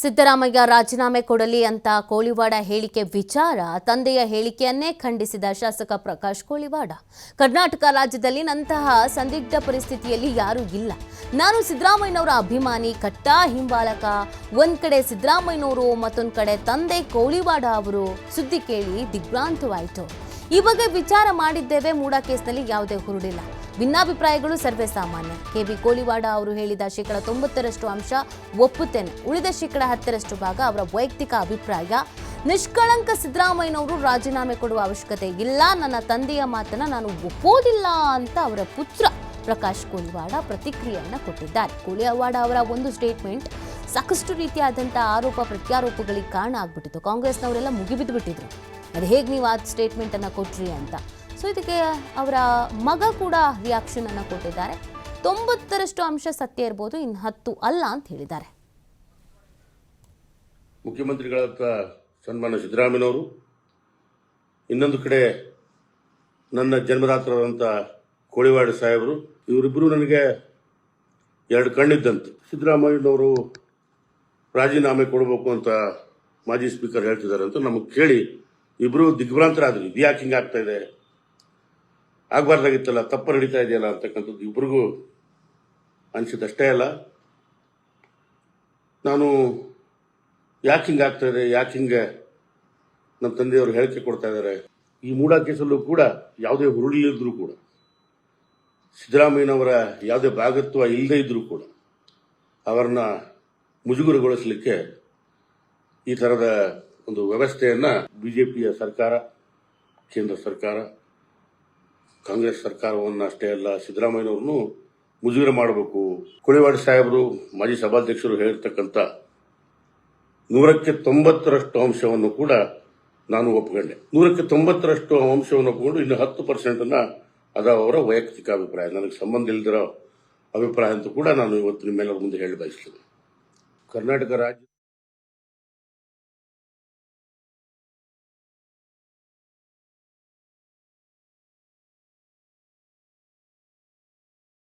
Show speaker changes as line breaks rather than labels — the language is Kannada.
ಸಿದ್ದರಾಮಯ್ಯ ರಾಜೀನಾಮೆ ಕೊಡಲಿ ಅಂತ ಕೋಳಿವಾಡ ಹೇಳಿಕೆ ವಿಚಾರ, ತಂದೆಯ ಹೇಳಿಕೆಯನ್ನೇ ಖಂಡಿಸಿದ ಶಾಸಕ ಪ್ರಕಾಶ್ ಕೋಳಿವಾಡ. ಕರ್ನಾಟಕ ರಾಜ್ಯದಲ್ಲಿ ನಂತಹ ಸಂದಿಗ್ಧ ಪರಿಸ್ಥಿತಿಯಲ್ಲಿ ಯಾರೂ ಇಲ್ಲ. ನಾನು ಸಿದ್ದರಾಮಯ್ಯನವರ ಅಭಿಮಾನಿ, ಕಟ್ಟಾ ಹಿಂಬಾಲಕ. ಒಂದ್ ಕಡೆ ಸಿದ್ದರಾಮಯ್ಯನವರು ಮತ್ತೊಂದು ಕಡೆ ತಂದೆ ಕೋಳಿವಾಡ ಅವರು. ಸುದ್ದಿ ಕೇಳಿ ದಿಗ್ಭ್ರಾಂತವಾಯಿತು. ಈ ಬಗ್ಗೆ ವಿಚಾರ ಮಾಡಿದ್ದೇವೆ. ಮೂಡಾ ಕೇಸ್ನಲ್ಲಿ ಯಾವುದೇ ಹುರುಡಿಲ್ಲ. ಭಿನ್ನಾಭಿಪ್ರಾಯಗಳು ಸರ್ವೇ ಸಾಮಾನ್ಯ. ಕೆಬಿ ಕೋಲಿವಾಡ ಅವರು ಹೇಳಿದ ಶೇಕಡ ತೊಂಬತ್ತರಷ್ಟು ಅಂಶ ಒಪ್ಪುತ್ತೇನೆ. ಉಳಿದ ಶೇಕಡ ಹತ್ತರಷ್ಟು ಭಾಗ ಅವರ ವೈಯಕ್ತಿಕ ಅಭಿಪ್ರಾಯ. ನಿಷ್ಕಳಂಕ ಸಿದ್ದರಾಮಯ್ಯನವರು ರಾಜೀನಾಮೆ ಕೊಡುವ ಅವಶ್ಯಕತೆ ಇಲ್ಲ. ನನ್ನ ತಂದೆಯ ಮಾತನ್ನ ನಾನು ಒಪ್ಪೋದಿಲ್ಲ ಅಂತ ಅವರ ಪುತ್ರ ಪ್ರಕಾಶ್ ಕೋಲಿವಾಡ ಪ್ರತಿಕ್ರಿಯೆಯನ್ನ ಕೊಟ್ಟಿದ್ದಾರೆ. ಕೋಳಿವಾಡ ಅವರ ಒಂದು ಸ್ಟೇಟ್ಮೆಂಟ್, ಸಾಕಷ್ಟು ರೀತಿಯಾದಂಥ ಆರೋಪ ಪ್ರತ್ಯಾರೋಪಗಳಿಗೆ ಕಾರಣ ಆಗ್ಬಿಟ್ಟಿತ್ತು. ಕಾಂಗ್ರೆಸ್ನವರೆಲ್ಲ ಮುಗಿಬಿದ್ದು ಬಿಟ್ಟಿದ್ರು ಅದು ಹೇಗೆ ನೀವು ಆ ಸ್ಟೇಟ್ಮೆಂಟನ್ನು ಕೊಟ್ರಿ ಅಂತ. ಸೊ ಇದಕ್ಕೆ ಅವರ ಮಗ ಕೂಡ ರಿಯಾಕ್ಷನ್ ಅನ್ನ ಕೊಟ್ಟಿದ್ದಾರೆ. ತೊಂಬತ್ತರಷ್ಟು ಅಂಶ ಸತ್ಯ ಇರ್ಬೋದು, ಇನ್ನು ಹತ್ತು ಅಲ್ಲ ಅಂತ ಹೇಳಿದ್ದಾರೆ.
ಮುಖ್ಯಮಂತ್ರಿಗಳಾದ ಸನ್ಮಾನ್ಯ ಸಿದ್ದರಾಮಯ್ಯನವರು, ಇನ್ನೊಂದು ಕಡೆ ನನ್ನ ಜನ್ಮದಾತರಾದಂಥ ಕೋಳಿವಾಡ ಸಾಹೇಬರು ಇವರಿಬ್ಬರು ನನಗೆ ಎರಡು ಕಣ್ಣಿದ್ದಂತೆ. ಸಿದ್ದರಾಮಯ್ಯನವರು ರಾಜೀನಾಮೆ ಕೊಡಬೇಕು ಅಂತ ಮಾಜಿ ಸ್ಪೀಕರ್ ಹೇಳ್ತಿದ್ದಾರೆ ಅಂತ ನಮಗೆ ಕೇಳಿ ಇಬ್ಬರು ದಿಗ್ಭ್ರಾಂತರಾದ್ರು. ಇದು ಯಾಕೆ ಹಿಂಗೆ ಆಗ್ತಾ ಇದೆ? ಆಗಬಾರ್ದಾಗಿತ್ತಲ್ಲ? ತಪ್ಪು ನಡೀತಾ ಇದೆಯಲ್ಲ ಅಂತಕ್ಕಂಥದ್ದು ಇಬ್ಬರಿಗೂ ಅನಿಸಿದಷ್ಟೇ ಅಲ್ಲ. ನಾನು ಯಾಕೆ ಹಿಂಗೆ ಆಗ್ತಾ ಇದೆ? ಯಾಕೆ ಹಿಂಗೆ ನಮ್ಮ ತಂದೆಯವರು ಹೇಳಿಕೆ ಕೊಡ್ತಾ ಇದ್ದಾರೆ? ಈ ಮೂಡಾ ಕೇಸಲ್ಲೂ ಕೂಡ ಯಾವುದೇ ಹುರುಳಿಲ್ಲದ್ರೂ ಕೂಡ, ಸಿದ್ದರಾಮಯ್ಯನವರ ಯಾವುದೇ ಭಾಗತ್ವ ಇಲ್ಲದೇ ಇದ್ರೂ ಕೂಡ ಅವರನ್ನ ಮುಜುಗರಗೊಳಿಸಲಿಕ್ಕೆ ಈ ಥರದ ಒಂದು ವ್ಯವಸ್ಥೆಯನ್ನ ಬಿಜೆಪಿಯ ಸರ್ಕಾರ, ಕೇಂದ್ರ ಸರ್ಕಾರ, ಕಾಂಗ್ರೆಸ್ ಸರ್ಕಾರವನ್ನು ಅಷ್ಟೇ ಅಲ್ಲ, ಸಿದ್ದರಾಮಯ್ಯನವ್ರನ್ನು ಮುಜುಗರ ಮಾಡಬೇಕು. ಕುಳಿವಾಡ ಸಾಹೇಬರು, ಮಾಜಿ ಸಭಾಧ್ಯಕ್ಷರು ಹೇಳಿರ್ತಕ್ಕಂಥ ನೂರಕ್ಕೆ ತೊಂಬತ್ತರಷ್ಟು ಅಂಶವನ್ನು ಕೂಡ ನಾನು ಒಪ್ಪಿಕೊಂಡೆ ನೂರಕ್ಕೆ ತೊಂಬತ್ತರಷ್ಟು ಅಂಶವನ್ನು ಒಪ್ಪಿಕೊಂಡು ಇನ್ನು ಹತ್ತು ಪರ್ಸೆಂಟ್ ಅನ್ನ ಅದ ಅವರ ವೈಯಕ್ತಿಕ ಅಭಿಪ್ರಾಯ. ನನಗೆ ಸಂಬಂಧ ಇಲ್ಲದಿರೋ ಅಭಿಪ್ರಾಯ ಅಂತ ಕೂಡ ನಾನು ಇವತ್ತು ನಿಮ್ಮೆಲ್ಲರ ಮುಂದೆ ಹೇಳಿ ಬಯಸ್ತೇನೆ. ಕರ್ನಾಟಕ ರಾಜ್ಯ